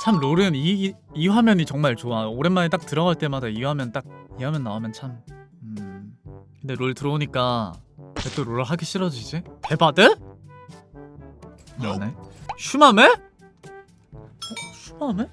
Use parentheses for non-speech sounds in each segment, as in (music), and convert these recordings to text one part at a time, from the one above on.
참 롤은 이, 이 화면이 정말 좋아 오랜만에 딱 들어갈 때마다 이 화면 딱 이 화면 나오면 참 음... 근데 롤 들어오니까 왜 또롤 하기 싫어지지? 대바드? 네 슈마메? 어, 슈마메?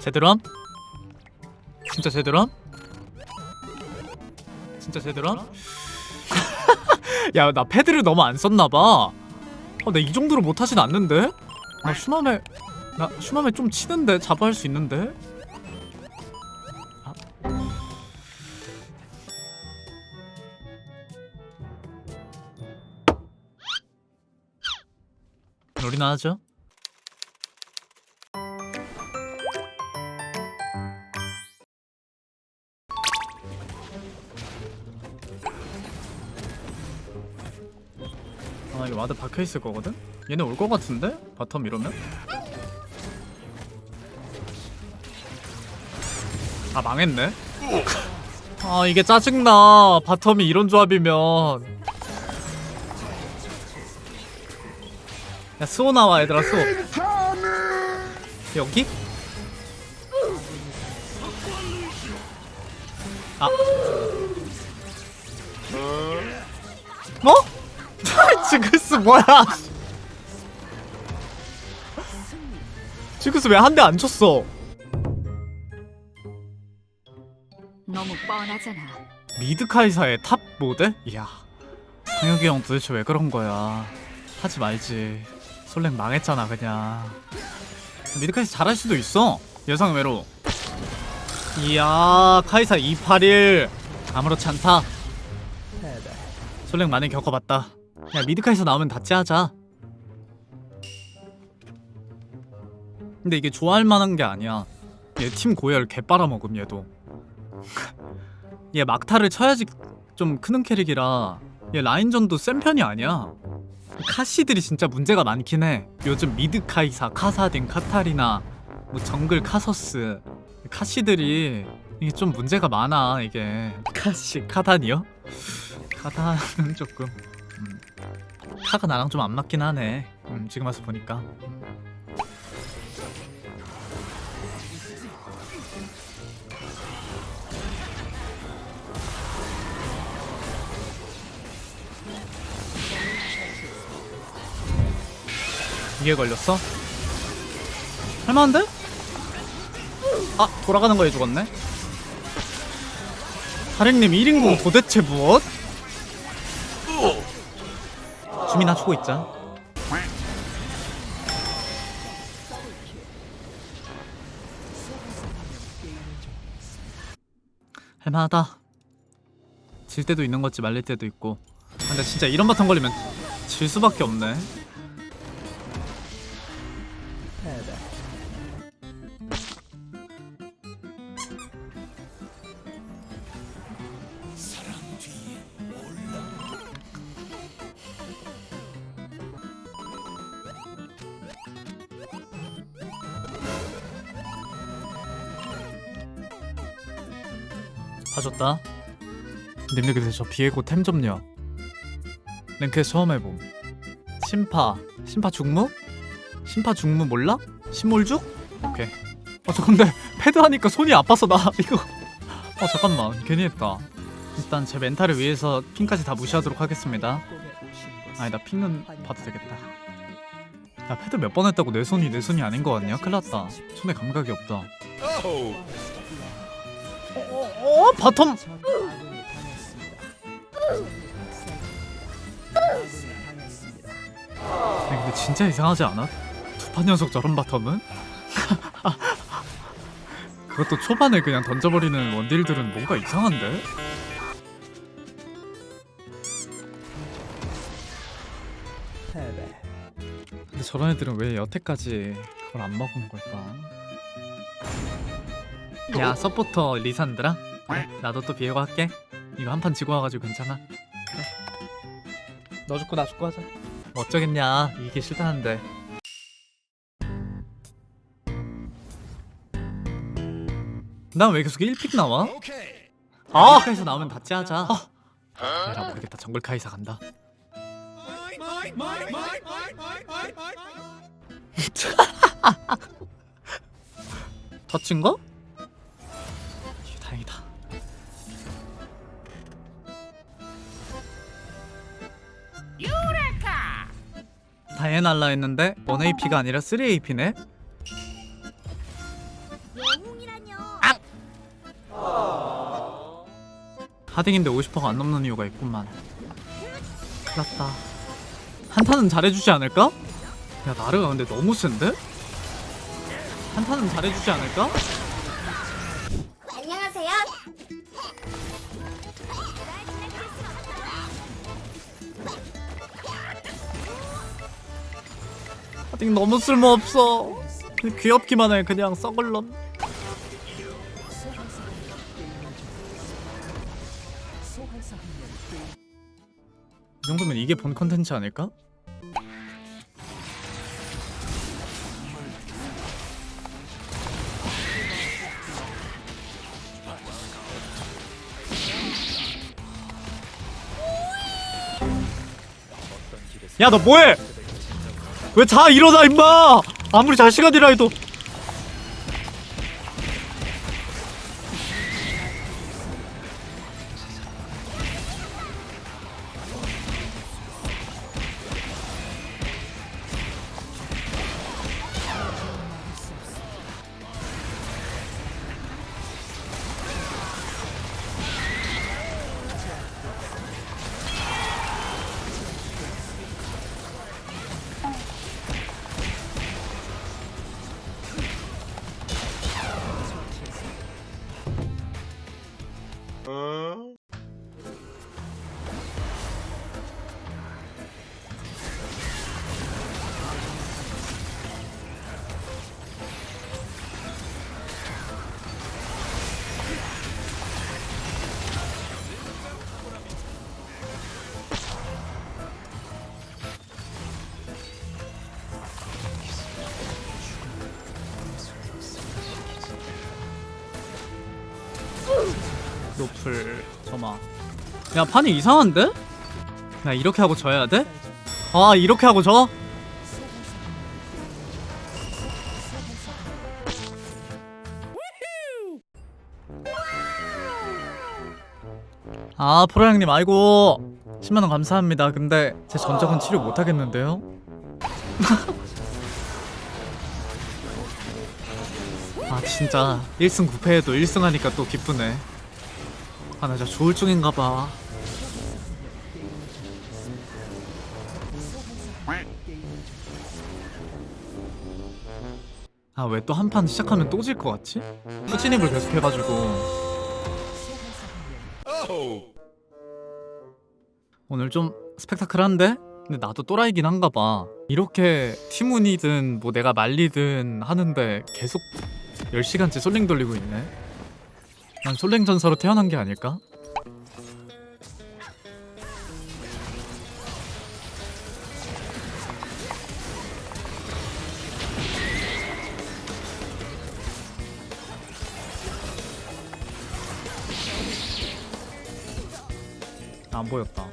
제대로 함? 진짜 제대로 함? 진짜 제대로 함? (laughs) 야, 나 패드를 너무 안 썼나봐. 어, 나이 정도로 못하진 않는데? 나 슈마메, 나 슈마메 좀 치는데? 자부할 수 있는데? 아. 롤이나 하죠? 와드 박혀있을 거거든? 얘네 올 거 같은데? 바텀 이러면? 아 망했네 아 이게 짜증나 바텀이 이런 조합이면 야 수호 나와 얘들아 수호 여기? 아 뭐? (laughs) 지그스 뭐야? 지그스 왜 한 대 안 쳤어? 너무 뻔하잖아. 미드 카이사의 탑 모드? 이야. 상혁이 형 도대체 왜 그런 거야? 하지 말지. 솔랭 망했잖아 그냥. 미드 카이사 잘할 수도 있어. 예상 외로. 이야 카이사 281 아무렇지 않다. 솔랭 많이 겪어봤다 야 미드 카이사 나오면 다찌 하자. 근데 이게 좋아할 만한 게 아니야. 얘 팀 고열 개 빨아먹음 얘도. (laughs) 얘 막타를 쳐야지 좀 크는 캐릭이라 얘 라인전도 센 편이 아니야. 카시들이 진짜 문제가 많긴 해. 요즘 미드 카이사, 카사딘, 카타리나 뭐 정글 카서스 카시들이 이게 좀 문제가 많아 이게. 카시, 카단이요? (laughs) 카단은 조금 음. 카가 나랑 좀 안 맞긴 하네 음, 지금 와서 보니까 이게 걸렸어? 할만한데? 아 돌아가는 거에 죽었네 하랭님 1인공 도대체 무엇? 주민아 추고 있자. 할만하다. 질 때도 있는 거지 말릴 때도 있고. 근데 진짜 이런 바탕 걸리면 질 수밖에 없네 봐줬다. 님들 근데 저 비에고 템 좀요. 랭크 처음 해봄. 심파, 심파 중무? 심파 중무 몰라? 신몰죽? 오케이. 아저 근데 (laughs) 패드 하니까 손이 아파서 나 (laughs) 이거. 아 잠깐만 괜히 했다. 일단 제 멘탈을 위해서 핀까지 다 무시하도록 하겠습니다. 아니 나 핀은 봐도 되겠다. 나 패드 몇 번 했다고 내 손이 내 손이 아닌 거 같냐? 큰일 났다. 손에 감각이 없다. 어 바텀 아니, 근데 진짜 이상하지 않아? 두 판 연속 저런 바텀은? (laughs) 그것도 초반에 그냥 던져버리는 원딜들은 뭔가 이상한데? 근데 저런 애들은 왜 여태까지 그걸 안 먹은 걸까? 야 서포터 리산드라? 그래 나도 또 비에고 할게. 이거 한 판 지고 와가지고 괜찮아? 그래. 너 죽고 나 죽고 하자. 어쩌겠냐. 이게 싫다는데. 난 왜 계속 1픽 나와? 아! 카이사 나오면 다찌 하자. 에라 모르겠다. 정글 카이사 간다. (laughs) 마이. 터친거? 다이애날라 했는데 1AP가 아니라 3AP네? 영웅이라뇨. 하딩인데 50%가 안 넘는 이유가 있구만 큰일났다 한타는 잘해주지 않을까? 야 나르가 근데 너무 센데? 한타는 잘해주지 않을까? 하딩 너무 쓸모없어 귀엽기만 해 그냥 썩을 놈 이 정도면 이게 본 컨텐츠 아닐까? 야 너 뭐해? 왜자 일어나 임마! 아무리 잘 시간이라 해도 嗯。 노플 점화 야 판이 이상한데? 야 이렇게 하고 져야 돼? 아 이렇게 하고 져? 아 프로 형님 아이고 10만원 감사합니다 근데 제 전적은 치료 못하겠는데요? (laughs) 아 진짜 1승 9패에도 1승 하니까 또 기쁘네 아나 진짜 조울증인가봐 아 왜 또 한 판 시작하면 또 질 것 같지? 후진입을 계속 해가지고 오. 오늘 좀 스펙타클한데? 근데 나도 또라이긴 한가봐 이렇게 티문이든 뭐 내가 말리든 하는데 계속 10시간째 솔랭 돌리고 있네 난 솔랭 전사로 태어난 게 아닐까? 안 보였다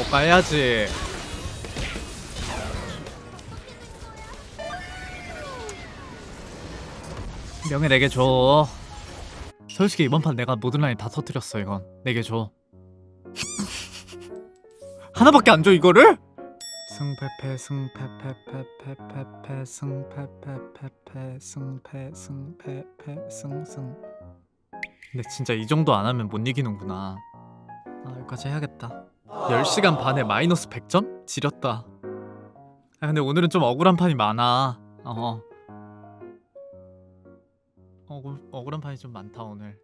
어 가야지. 명예 내게 줘. 솔직히 이번 판 내가 모든 라인 다 터뜨렸어 이건. 내게 줘. (laughs) 하나밖에 안 줘 이거를? 승패패 승패패패패패패 승패패패패 승패 승패패 승승. 근데 진짜 이 정도 안 하면 못 이기는구나. 아 여기까지 해야겠다 10시간 반에 마이너스 100점? 지렸다. 아 근데 오늘은 좀 억울한 판이 많아. 어 억울, 억울한 판이 좀 많다 오늘